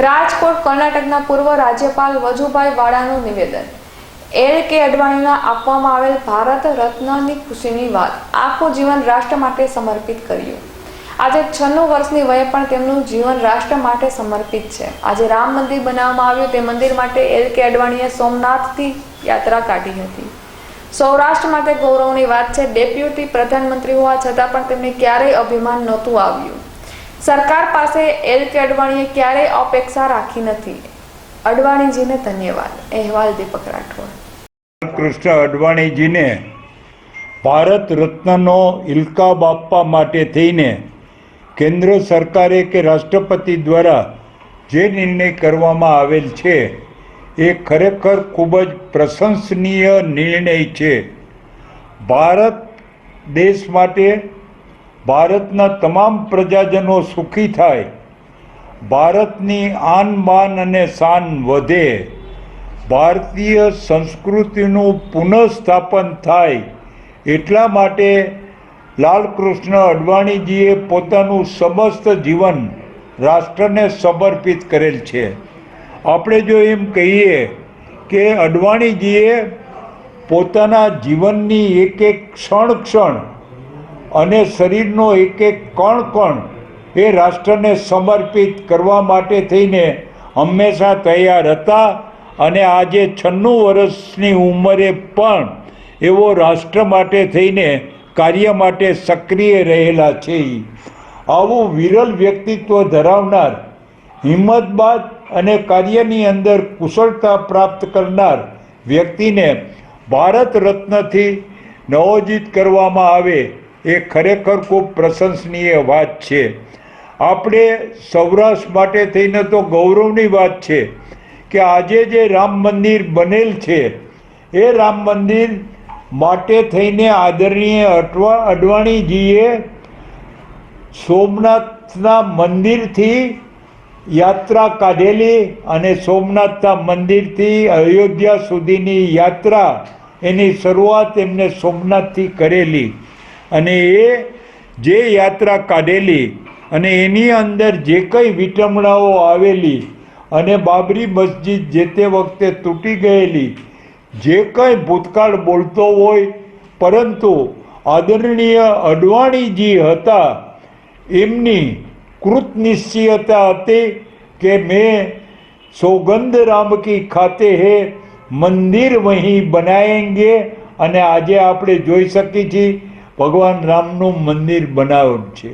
રાજકોટ, કર્ણાટકના પૂર્વ રાજ્યપાલ વજુભાઈ વાળાનું નિવેદન. એલ કે અડવાણીના આપવામાં આવેલ ભારત રત્નની ખુશીની વાત આખું જીવન રાષ્ટ્ર માટે સમર્પિત કર્યું. આજે છન્નું વર્ષની વયે પણ તેમનું જીવન રાષ્ટ્ર માટે સમર્પિત છે. આજે રામ મંદિર બનાવવામાં આવ્યું તે મંદિર માટે એલ કે અડવાણીએ સોમનાથથી યાત્રા કાઢી હતી. સૌરાષ્ટ્ર માટે ગૌરવની વાત છે. ડેપ્યુટી પ્રધાનમંત્રી હોવા છતાં પણ તેમને ક્યારેય અભિમાન નહોતું આવ્યું. સરકાર પાસે એલ કે અડવાણીએ ક્યારેય અપેક્ષા રાખી નથી. અડવાણીજીને ધન્યવાદ. અહેવાલ દીપક રાઠોડ. કૃષ્ણ અડવાણીજીને ભારત રત્નનો ઇલકાબ આપવા માટે થઈને કેન્દ્ર સરકારે કે રાષ્ટ્રપતિ દ્વારા જે નિર્ણય કરવામાં આવેલ છે, એ ખરેખર ખૂબ જ પ્રશંસનીય નિર્ણય છે. ભારત દેશ માટે ભારતના તમામ પ્રજાજનો સુખી થાય, ભારતની આન બાન અને શાન વધે, ભારતીય સંસ્કૃતિનું પુનઃસ્થાપન થાય, એટલા માટે લાલકૃષ્ણ અડવાણીજીએ પોતાનું સમસ્ત જીવન રાષ્ટ્રને સમર્પિત કરેલ છે. આપણે જો એમ કહીએ કે અડવાણીજીએ પોતાના જીવનની એક એક ક્ષણ ક્ષણ અને શરીરનો એક એક કણ કણ એ રાષ્ટ્રને સમર્પિત કરવા માટે થઈને હંમેશા તૈયાર હતા. અને આજે છન્નું વર્ષની ઉંમરે પણ એવો રાષ્ટ્ર માટે થઈને કાર્ય માટે સક્રિય રહેલા છે. આવું વિરલ વ્યક્તિત્વ ધરાવનાર હિંમતબાદ અને કાર્યની અંદર કુશળતા પ્રાપ્ત કરનાર વ્યક્તિને ભારત રત્નથી નવોજિત કરવામાં આવે એ ખરેખર ખૂબ પ્રશંસનીય વાત છે. આપણે સૌરાષ્ટ્ર માટે થઈને તો ગૌરવની વાત છે કે આજે જે રામ મંદિર બનેલ છે, એ રામ મંદિર માટે થઈને આદરણીય અટવા, અડવાણીજીએ સોમનાથના મંદિરથી યાત્રા કાઢેલી અને સોમનાથના મંદિરથી અયોધ્યા સુધીની યાત્રા એની શરૂઆત એમને સોમનાથથી કરેલી. અને એ જે યાત્રા કાઢેલી અને એની અંદર જે કંઈ વિટમણાઓ આવેલી અને બાબરી મસ્જિદ જે તે વખતે તૂટી ગયેલી, જે કંઈ ભૂતકાળ બોલતો હોય, પરંતુ આદરણીય અડવાણીજી હતા, એમની કૃતનિશ્ચયતા હતી કે મેં સોગંધ રામકી ખાતે હે મંદિર વહીં બનાવેંગે અને આજે આપણે જોઈ શકીએ છીએ ભગવાન રામનું મંદિર બનાવ્યું છે.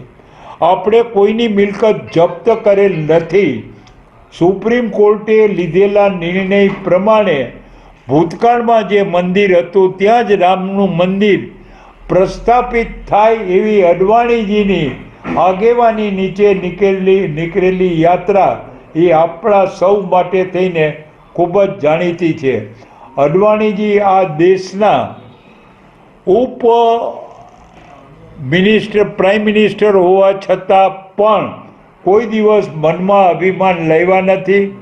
આપણે કોઈની મિલકત જપ્ત કરેલ નથી. સુપ્રીમ કોર્ટે લીધેલા નિર્ણય પ્રમાણે ભૂતકાળમાં જે મંદિર હતું, ત્યાં જ રામનું મંદિર પ્રસ્થાપિત થાય એવી અડવાણીજીની આગેવાની નીચે નીકળેલી નીકળેલી યાત્રા એ આપણા સૌ માટે થઈને ખૂબ જ જાણીતી છે. અડવાણીજી આ દેશના ઉપ મિનિસ્ટર પ્રાઇમ મિનિસ્ટર હોવા છતાં પણ કોઈ દિવસ મનમાં અભિમાન લેવા નથી.